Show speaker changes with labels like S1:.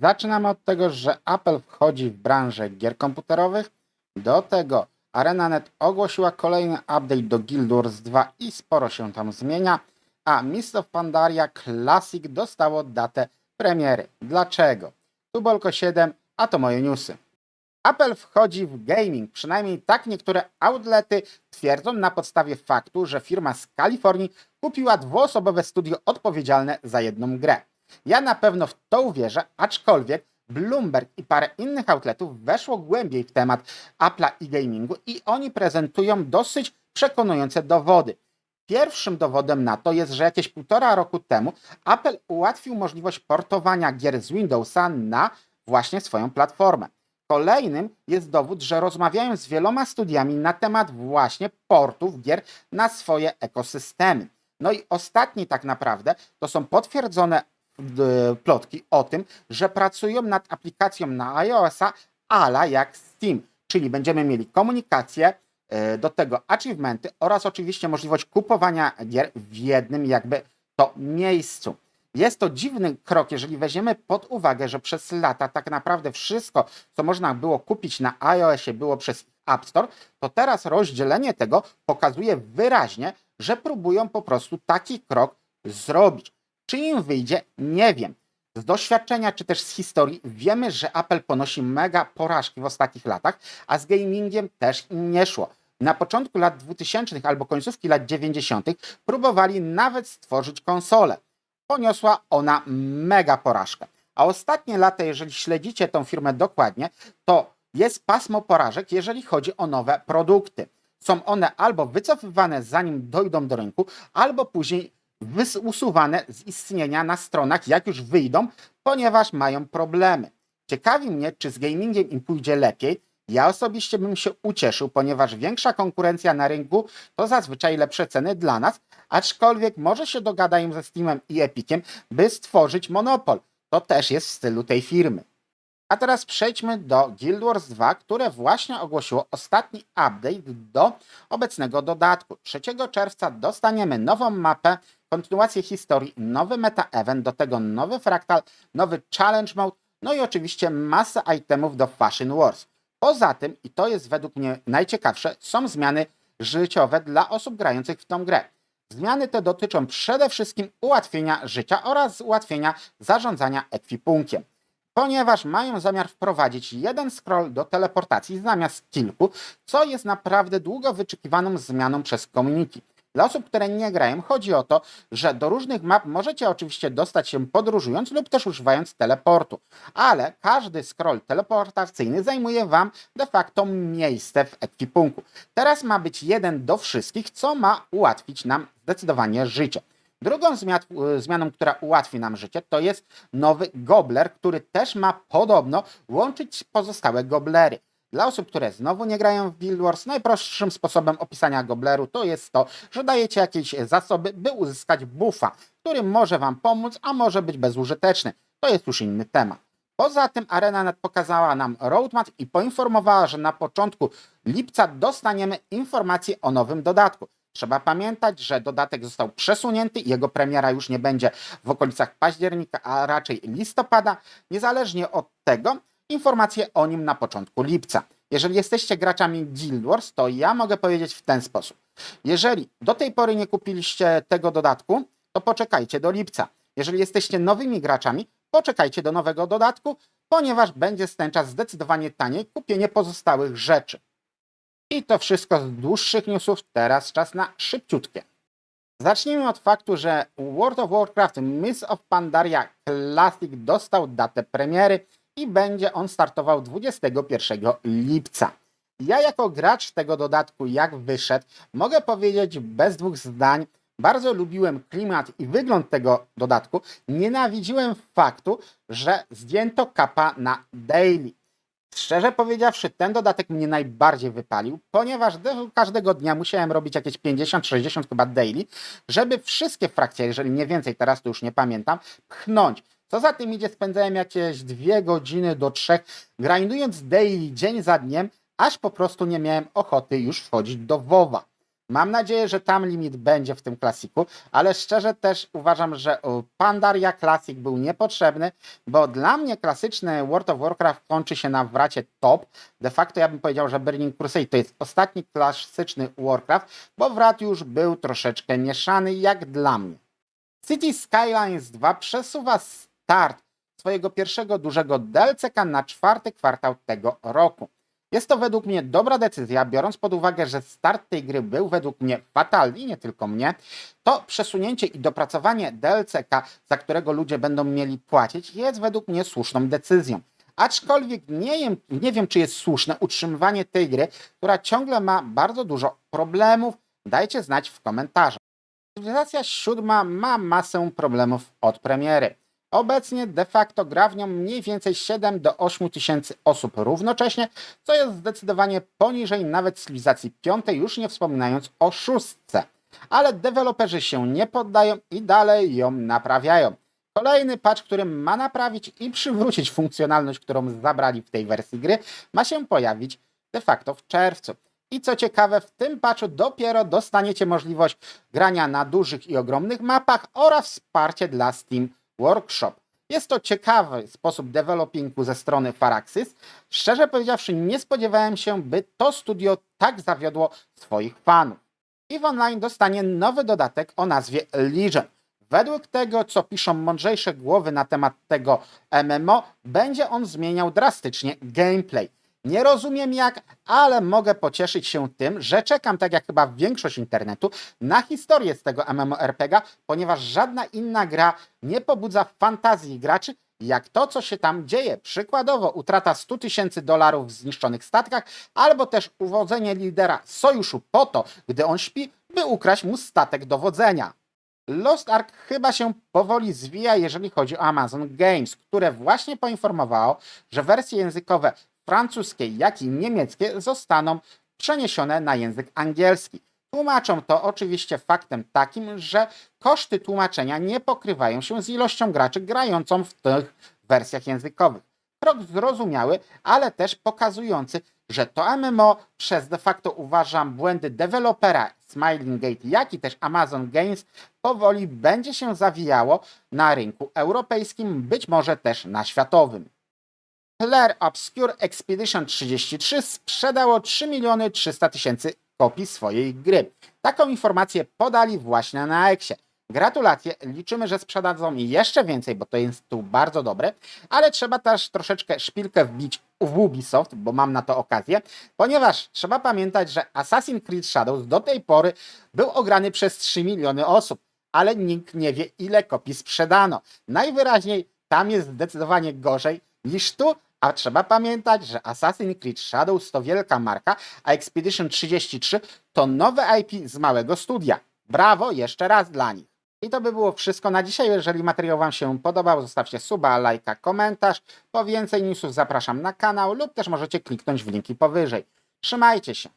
S1: Zaczynamy od tego, że Apple wchodzi w branżę gier komputerowych. Do tego ArenaNet ogłosiła kolejny update do Guild Wars 2 i sporo się tam zmienia. A Mist of Pandaria Classic dostało datę premiery. Dlaczego? Tubolko 7, a to moje newsy. Apple wchodzi w gaming, przynajmniej tak niektóre outlety twierdzą na podstawie faktu, że firma z Kalifornii kupiła dwuosobowe studio odpowiedzialne za jedną grę. Ja na pewno w to uwierzę, aczkolwiek Bloomberg i parę innych outletów weszło głębiej w temat Apple'a i gamingu i oni prezentują dosyć przekonujące dowody. Pierwszym dowodem na to jest, że jakieś półtora roku temu Apple ułatwił możliwość portowania gier z Windowsa na właśnie swoją platformę. Kolejnym jest dowód, że rozmawiają z wieloma studiami na temat właśnie portów gier na swoje ekosystemy. No i ostatni tak naprawdę to są potwierdzone plotki o tym, że pracują nad aplikacją na iOS-a ala jak Steam, czyli będziemy mieli komunikację, e, do tego achievementy oraz oczywiście możliwość kupowania gier w jednym jakby to miejscu. Jest to dziwny krok, jeżeli weźmiemy pod uwagę, że przez lata tak naprawdę wszystko, co można było kupić na iOSie, było przez App Store, to teraz rozdzielenie tego pokazuje wyraźnie, że próbują po prostu taki krok zrobić. Czy im wyjdzie, nie wiem. Z doświadczenia czy też z historii wiemy, że Apple ponosi mega porażki w ostatnich latach, a z gamingiem też im nie szło. Na początku lat 2000 albo końcówki lat 90. próbowali nawet stworzyć konsolę poniosła ona mega porażkę. A ostatnie lata, jeżeli śledzicie tą firmę dokładnie, to jest pasmo porażek, jeżeli chodzi o nowe produkty. Są one albo wycofywane zanim dojdą do rynku, albo później usuwane z istnienia na stronach, jak już wyjdą, ponieważ mają problemy. Ciekawi mnie, czy z gamingiem im pójdzie lepiej. Ja osobiście bym się ucieszył, ponieważ większa konkurencja na rynku to zazwyczaj lepsze ceny dla nas, aczkolwiek może się dogadają ze Steamem i Epiciem, by stworzyć monopol. To też jest w stylu tej firmy. A teraz przejdźmy do Guild Wars 2, które właśnie ogłosiło ostatni update do obecnego dodatku. 3 czerwca dostaniemy nową mapę, kontynuację historii, nowy meta event, do tego nowy fraktal, nowy challenge mode, no i oczywiście masę itemów do Fashion Wars. Poza tym, i to jest według mnie najciekawsze, są zmiany życiowe dla osób grających w tą grę. Zmiany te dotyczą przede wszystkim ułatwienia życia oraz ułatwienia zarządzania ekwipunkiem. Ponieważ mają zamiar wprowadzić jeden scroll do teleportacji zamiast kilku, co jest naprawdę długo wyczekiwaną zmianą przez community. Dla osób, które nie grają, chodzi o to, że do różnych map możecie oczywiście dostać się podróżując lub też używając teleportu, ale każdy scroll teleportacyjny zajmuje Wam de facto miejsce w ekwipunku. Teraz ma być jeden do wszystkich, co ma ułatwić nam zdecydowanie życie. Drugą zmiat- zmianą, która ułatwi nam życie, to jest nowy gobler, który też ma podobno łączyć pozostałe goblery. Dla osób, które znowu nie grają w Guild Wars, najprostszym sposobem opisania gobleru to jest to, że dajecie jakieś zasoby, by uzyskać buffa, który może Wam pomóc, a może być bezużyteczny. To jest już inny temat. Poza tym ArenaNet pokazała nam roadmap i poinformowała, że na początku lipca dostaniemy informacje o nowym dodatku. Trzeba pamiętać, że dodatek został przesunięty i jego premiera już nie będzie w okolicach października, a raczej listopada. Niezależnie od tego, informacje o nim na początku lipca. Jeżeli jesteście graczami Guild Wars, to ja mogę powiedzieć w ten sposób. Jeżeli do tej pory nie kupiliście tego dodatku, to poczekajcie do lipca. Jeżeli jesteście nowymi graczami, poczekajcie do nowego dodatku, ponieważ będzie z ten czas zdecydowanie taniej kupienie pozostałych rzeczy. I to wszystko z dłuższych newsów, teraz czas na szybciutkie. Zacznijmy od faktu, że World of Warcraft Mists of Pandaria Classic dostał datę premiery i będzie on startował 21 lipca. Ja jako gracz tego dodatku, jak wyszedł, mogę powiedzieć bez dwóch zdań, bardzo lubiłem klimat i wygląd tego dodatku. Nienawidziłem faktu, że zdjęto kapa na daily. Szczerze powiedziawszy, ten dodatek mnie najbardziej wypalił, ponieważ każdego dnia musiałem robić jakieś 50-60 chyba daily, żeby wszystkie frakcje, jeżeli nie więcej, teraz to już nie pamiętam, pchnąć. Co za tym idzie, spędzałem jakieś dwie godziny do trzech, grindując daily dzień za dniem, aż po prostu nie miałem ochoty już wchodzić do WoWa. Mam nadzieję, że tam limit będzie w tym klasiku, ale szczerze też uważam, że Pandaria Classic był niepotrzebny, bo dla mnie klasyczny World of Warcraft kończy się na wracie top. De facto ja bym powiedział, że Burning Crusade to jest ostatni klasyczny Warcraft, bo wrat już był troszeczkę mieszany jak dla mnie. City Skylines 2 przesuwa start swojego pierwszego dużego DLCK na czwarty kwartał tego roku. Jest to według mnie dobra decyzja, biorąc pod uwagę, że start tej gry był według mnie fatalny, i nie tylko mnie, to przesunięcie i dopracowanie DLCK, za którego ludzie będą mieli płacić, jest według mnie słuszną decyzją. Aczkolwiek nie wiem, nie wiem, czy jest słuszne utrzymywanie tej gry, która ciągle ma bardzo dużo problemów. Dajcie znać w komentarzach. Cywilizacja siódma ma masę problemów od premiery. Obecnie de facto gra w nią mniej więcej 7 do 8 tysięcy osób równocześnie, co jest zdecydowanie poniżej nawet cywilizacji piątej, już nie wspominając o szóstce. Ale deweloperzy się nie poddają i dalej ją naprawiają. Kolejny patch, który ma naprawić i przywrócić funkcjonalność, którą zabrali w tej wersji gry, ma się pojawić de facto w czerwcu. I co ciekawe, w tym patchu dopiero dostaniecie możliwość grania na dużych i ogromnych mapach oraz wsparcie dla Steam Workshop. Jest to ciekawy sposób developingu ze strony Faraxis. Szczerze powiedziawszy, nie spodziewałem się, by to studio tak zawiodło swoich fanów. EVE Online dostanie nowy dodatek o nazwie Legion. Według tego, co piszą mądrzejsze głowy na temat tego MMO, będzie on zmieniał drastycznie gameplay. Nie rozumiem jak, ale mogę pocieszyć się tym, że czekam, tak jak chyba większość internetu, na historię z tego MMORPG, ponieważ żadna inna gra nie pobudza fantazji graczy, jak to, co się tam dzieje. Przykładowo utrata 100 tysięcy dolarów w zniszczonych statkach, albo też uwodzenie lidera sojuszu po to, gdy on śpi, by ukraść mu statek dowodzenia. Lost Ark chyba się powoli zwija, jeżeli chodzi o Amazon Games, które właśnie poinformowało, że wersje językowe francuskie, jak i niemieckie zostaną przeniesione na język angielski. Tłumaczą to oczywiście faktem takim, że koszty tłumaczenia nie pokrywają się z ilością graczy grającą w tych wersjach językowych. Krok zrozumiały, ale też pokazujący, że to MMO przez de facto uważam błędy dewelopera Smiling Gate, jak i też Amazon Games powoli będzie się zawijało na rynku europejskim, być może też na światowym. Claire Obscure Expedition 33 sprzedało 3 miliony 300 tysięcy kopii swojej gry. Taką informację podali właśnie na Exie. Gratulacje, liczymy, że sprzedadzą jeszcze więcej, bo to jest tu bardzo dobre, ale trzeba też troszeczkę szpilkę wbić w Ubisoft, bo mam na to okazję, ponieważ trzeba pamiętać, że Assassin's Creed Shadows do tej pory był ograny przez 3 miliony osób, ale nikt nie wie, ile kopii sprzedano. Najwyraźniej tam jest zdecydowanie gorzej niż tu, a trzeba pamiętać, że Assassin's Creed Shadows to wielka marka, a Expedition 33 to nowe IP z małego studia. Brawo jeszcze raz dla nich. I to by było wszystko na dzisiaj. Jeżeli materiał Wam się podobał, zostawcie suba, lajka, komentarz. Po więcej newsów zapraszam na kanał lub też możecie kliknąć w linki powyżej. Trzymajcie się.